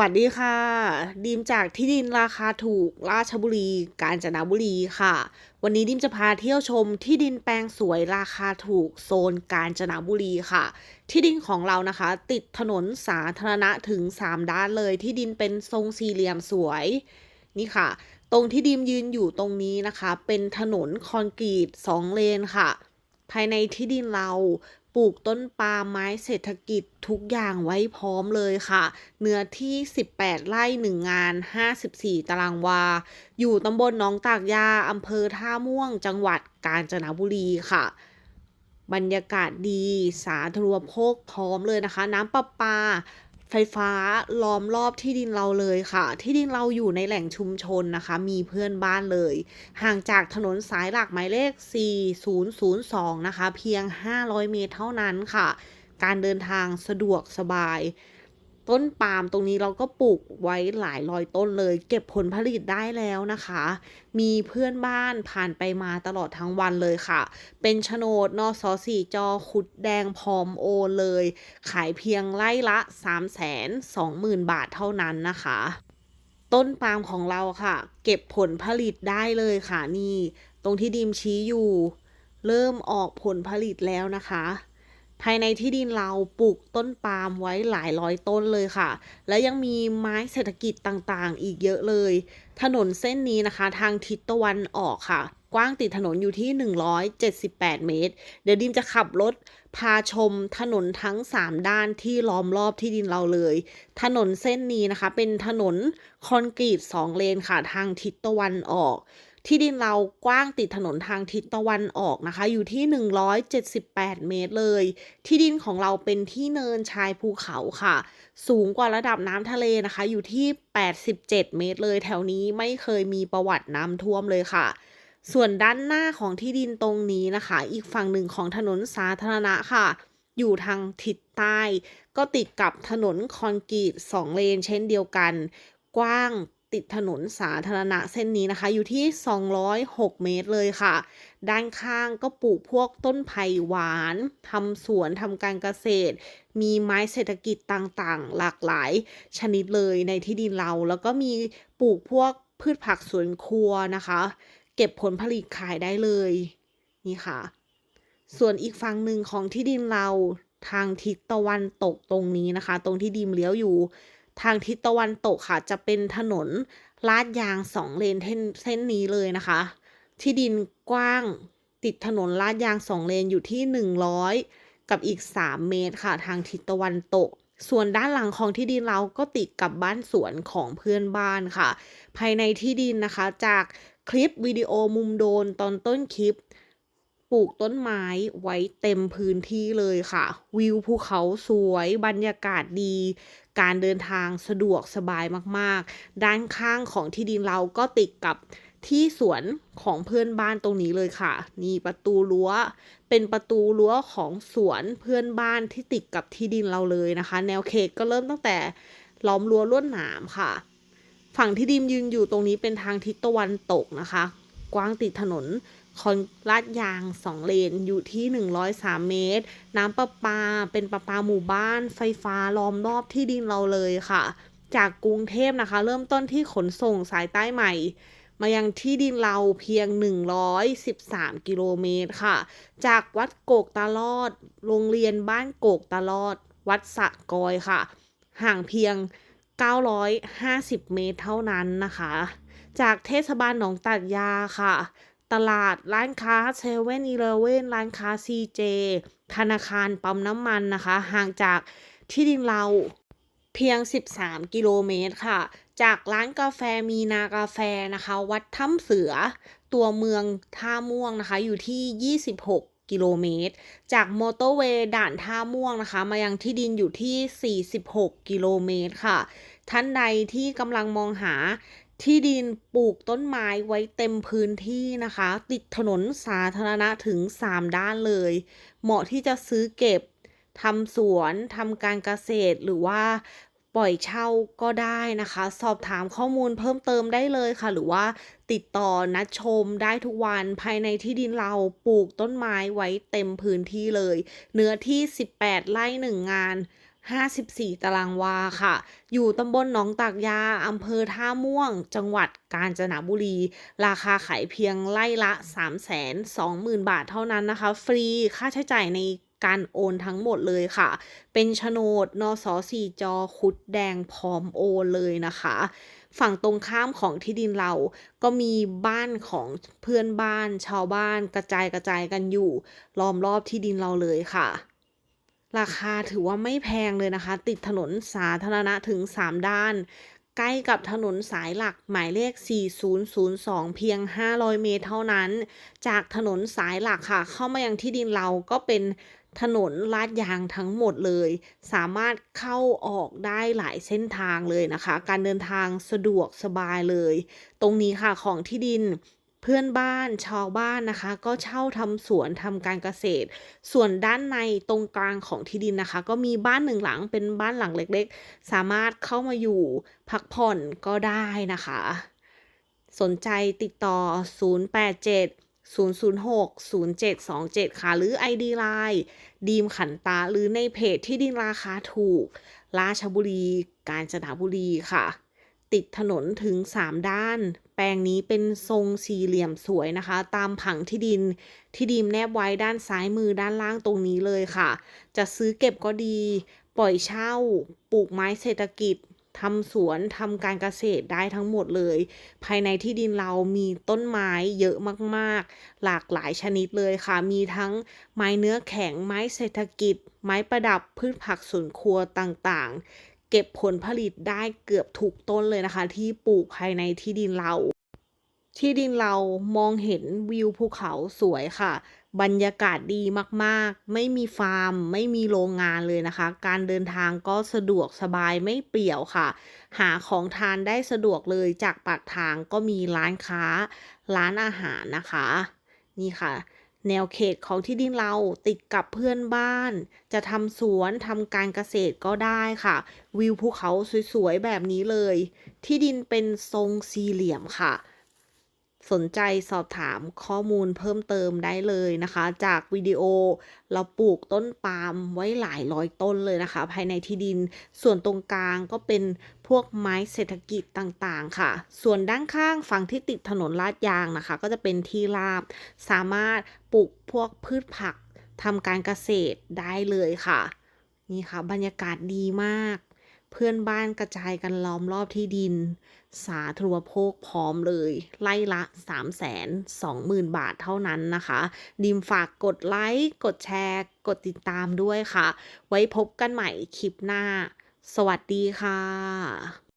วัสดีค่ะ ดีมจากที่ดินราคาถูกราชบุรี กาญจนบุรีค่ะ วันนี้ดิมจะพาเที่ยวชมที่ดินแปลงสวยราคาถูกโซนกาญจนบุรีค่ะ ที่ดินของเรานะคะ ติดถนนสาธารณะถึง 3 ด้านเลย ที่ดินเป็นทรงสี่เหลี่ยมสวยนี่ค่ะ ตรงที่ดิมยืนอยู่ตรงนี้นะคะ เป็นถนนคอนกรีต2เลนค่ะ ภายในที่ดินเรา ปลูกต้นปาล์มไม้เศรษฐกิจทุกอย่างไว้พร้อมเลยค่ะ เนื้อที่ 18 ไร่ 1 งาน 54 ตารางวา อยู่ตำบลหนองตากยาอำเภอท่าม่วง จังหวัดกาญจนบุรีค่ะบรรยากาศดี สาธารณูปโภคพร้อมเลยนะคะ น้ำประปา ไฟฟ้าล้อมรอบที่ดินเราเลยค่ะ ที่ดินเราอยู่ในแหล่งชุมชนนะคะ มีเพื่อนบ้านเลย ห่างจากถนนสายหลักหมายเลข 4002 นะคะ เพียง 500 เมตรเท่านั้นค่ะ การเดินทางสะดวกสบาย ต้นปาล์มตรงนี้เราก็ปลูกไว้หลายร้อยต้นเลย เก็บผลผลิตได้แล้วนะคะ มีเพื่อนบ้านผ่านไปมาตลอดทั้งวันเลยค่ะ เป็นโฉนดนอสอสี่จอขุดแดงพร้อมโอเลย ขายเพียงไร่ละ 3 2 0 0 0 0 บาทเท่านั้นนะคะ ต้นปาล์มของเราค่ะ เก็บผลผลิตได้เลยค่ะนี่ ตรงที่ดิมชี้อยู่ เริ่มออกผลผลิตแล้วนะคะ ภายในที่ดินเราปลูกต้นปาล์มไว้หลายร้อยต้นเลยค่ะ และยังมีไม้เศรษฐกิจต่างๆ อีกเยอะเลย ถนนเส้นนี้นะคะ ทางทิศตะวันออกค่ะ กว้างติดถนนอยู่ที่ 178 เมตร เดี๋ยวดิมจะขับรถพาชมถนนทั้ง 3 ด้านที่ล้อมรอบที่ดินเราเลย ถนนเส้นนี้นะคะ เป็นถนนคอนกรีต2เลนค่ะ ทางทิศตะวันออก ที่ดินเรากว้างติดถนนทางทิศตะวันออกนะคะ อยู่ที่ 178 เมตรเลย ที่ดินของเราเป็นที่เนินชายภูเขาค่ะ สูงกว่าระดับน้ำทะเลนะคะ อยู่ที่ 87 เมตรเลย แถวนี้ไม่เคยมีประวัติน้ำท่วมเลยค่ะส่วนด้านหน้าของที่ดินตรงนี้นะคะ อีกฝั่งหนึ่งของถนนสาธารณะค่ะ อยู่ทางทิศใต้ ก็ติดกับถนนคอนกรีต2เลนเช่นเดียวกัน กว้าง ติดถนนสาธารณะเส้นนี้นะคะ อยู่ที่ 206 เมตรเลยค่ะ ด้านข้างก็ปลูกพวกต้นไผ่หวานทำสวนทำการเกษตร มีไม้เศรษฐกิจต่างๆ หลากหลายชนิดเลยในที่ดินเรา แล้วก็มีปลูกพวกพืชผักสวนครัวนะคะ เก็บผลผลิตขายได้เลยนี่ค่ะ ส่วนอีกฝั่งหนึ่งของที่ดินเราทางทิศตะวันตกตรงนี้นะคะ ตรงที่ดิมเลี้ยวอยู่ ทางทิศตะวันตกค่ะ จะเป็นถนนลาดยางสองเลนเส้นนนี้เลยนะคะ ที่ดินกว้างติดถนนลาดยางสองเลนอยู่ที่ 100 กับอีก 3 เมตรค่ะ ทางทิศตะวันตก ส่วนด้านหลังของที่ดินเราก็ติดกับบ้านสวนของเพื่อนบ้านค่ะ ภายในที่ดินนะคะจากคลิปวิดีโอมุมโดนตอนต้นคลิป ปลูกต้นไม้ไว้เต็มพื้นที่เลยค่ะ วิวภูเขาสวยบรรยากาศดี การเดินทางสะดวกสบายมากๆ ด้านข้างของที่ดินเราก็ติดกับที่สวนของเพื่อนบ้านตรงนี้เลยค่ะ นี่ประตูรั้ว เป็นประตูรั้วของสวนเพื่อนบ้านที่ติดกับที่ดินเราเลยนะคะ แนวเขตก็เริ่มตั้งแต่ล้อมรั้วลวดหนามค่ะ ฝั่งที่ดิมยืนอยู่ตรงนี้เป็นทางทิศตะวันตกนะคะ กว้างติดถนนคอนลาดยาง 2 เลนอยู่ที่ 103 เมตร น้ำประปาเป็นประปาหมู่บ้าน ไฟฟ้าล้อมรอบที่ดินเราเลยค่ะ จากกรุงเทพนะคะ เริ่มต้นที่ขนส่งสายใต้ใหม่ มายังที่ดินเราเพียง 113 กิโลเมตรค่ะ จากวัดโกกตาลอด โรงเรียนบ้านโกกตาลอด วัดสะกอยค่ะ ห่างเพียง 950 เมตรเท่านั้นนะคะ จากเทศบาลหนองตาดยาค่ะ ตลาดร้านค้าเซเว่นอีเลเว่นร้านค้าซีเจธนาคารปั๊มน้ำมันนะคะ ห่างจากที่ดินเราเพียง 13 กิโลเมตรค่ะ จากร้านกาแฟมีนากาแฟนะคะ วัดถ้ำเสือ ตัวเมืองท่าม่วงนะคะ อยู่ที่ 26 กิโลเมตร จากมอเตอร์เวย์ด่านท่าม่วงนะคะ มายังที่ดินอยู่ที่ 46 กิโลเมตรค่ะ ท่านใดที่กำลังมองหา ที่ดินปลูกต้นไม้ไว้เต็มพื้นที่นะคะ ติดถนนสาธารณะถึง 3 ด้านเลย เหมาะที่จะซื้อเก็บทำสวนทำการเกษตรหรือว่าปล่อยเช่าก็ได้นะคะ สอบถามข้อมูลเพิ่มเติมได้เลยค่ะ หรือว่าติดต่อนัดชมได้ทุกวันภายในที่ดินเราปลูกต้นไม้ไว้เต็มพื้นที่เลย เนื้อที่ 18 ไร่1งาน 54 ตารางวาค่ะ อยู่ตำบลหนองตากยาอำเภอท่าม่วง จังหวัดกาญจนบุรี ราคาขายเพียงไร่ละ 320,000 บาทเท่านั้นนะคะ ฟรีค่าใช้จ่ายในการโอนทั้งหมดเลยค่ะ เป็นโฉนดนสสี่จอคุดแดงพร้อมโอนเลยนะคะ ฝั่งตรงข้ามของที่ดินเราก็มีบ้านของเพื่อนบ้าน ชาวบ้านกระจายกระจายกันอยู่ล้อมรอบที่ดินเราเลยค่ะ ราคาถือว่าไม่แพงเลยนะคะ ติดถนนสาธารณะถึง 3 ด้าน ใกล้กับถนนสายหลักหมายเลข 4002 เพียง 500 เมตรเท่านั้น จากถนนสายหลักค่ะ เข้ามายังที่ดินเราก็เป็นถนนลาดยางทั้งหมดเลย สามารถเข้าออกได้หลายเส้นทางเลยนะคะ การเดินทางสะดวกสบายเลย ตรงนี้ค่ะของที่ดิน เพื่อนบ้านชาวบ้านนะคะ ก็เช่าทำสวนทำการเกษตร ส่วนด้านในตรงกลางของที่ดินนะคะ ก็มีบ้านหนึ่งหลังเป็นบ้านหลังเล็กๆ สามารถเข้ามาอยู่พักผ่อนก็ได้นะคะ สนใจติดต่อ 087 006 0727 ค่ะ หรือ ID Line ดีมขันตา หรือในเพจที่ดินราคาถูก ราชบุรี กาญจนบุรีค่ะ ติดถนนถึง 3 ด้าน แปลงนี้เป็นทรงสี่เหลี่ยมสวยนะคะ ตามผังที่ดินที่ดีมแนบไว้ด้านซ้ายมือด้านล่างตรงนี้เลยค่ะ จะซื้อเก็บก็ดี ปล่อยเช่า ปลูกไม้เศรษฐกิจทำสวนทำการเกษตรได้ทั้งหมดเลย ภายในที่ดินเรามีต้นไม้เยอะมากๆ หลากหลายชนิดเลยค่ะ มีทั้งไม้เนื้อแข็งไม้เศรษฐกิจ ไม้ประดับพืชผักสวนครัวต่างๆ เก็บผลผลิตได้เกือบทุกต้นเลยนะคะ ที่ปลูกภายในที่ดินเรา ที่ดินเรามองเห็นวิวภูเขาสวยค่ะ บรรยากาศดีมากๆ ไม่มีฟาร์ม ไม่มีโรงงานเลยนะคะ การเดินทางก็สะดวกสบายไม่เปี่ยวค่ะ หาของทานได้สะดวกเลยจากปากทางก็มีร้านค้า ร้านอาหารนะคะ นี่ค่ะ แนวเขตของที่ดินเราติดกับเพื่อนบ้าน จะทำสวนทำการเกษตรก็ได้ค่ะ วิวภูเขาสวยๆแบบนี้เลย ที่ดินเป็นทรงสี่เหลี่ยมค่ะ สนใจสอบถามข้อมูลเพิ่มเติมได้เลยนะคะ จากวิดีโอเราปลูกต้นปาล์มไว้หลายร้อยต้นเลยนะคะ ภายในที่ดินส่วนตรงกลางก็เป็นพวกไม้เศรษฐกิจต่างๆ ค่ะ ส่วนด้านข้างฝั่งที่ติดถนนลาดยางนะคะ ก็จะเป็นที่ราบ สามารถปลูกพวกพืชผักทำการเกษตรได้เลยค่ะ นี่ค่ะ บรรยากาศดีมาก เพื่อนบ้านกระจายกันล้อมรอบที่ดิน สาธารณโภคพร้อมเลย ไล่ละ 320,000 บาทเท่านั้นนะคะ ดิมฝากกดไลค์ กดแชร์ กดติดตามด้วยค่ะ ไว้พบกันใหม่คลิปหน้า สวัสดีค่ะ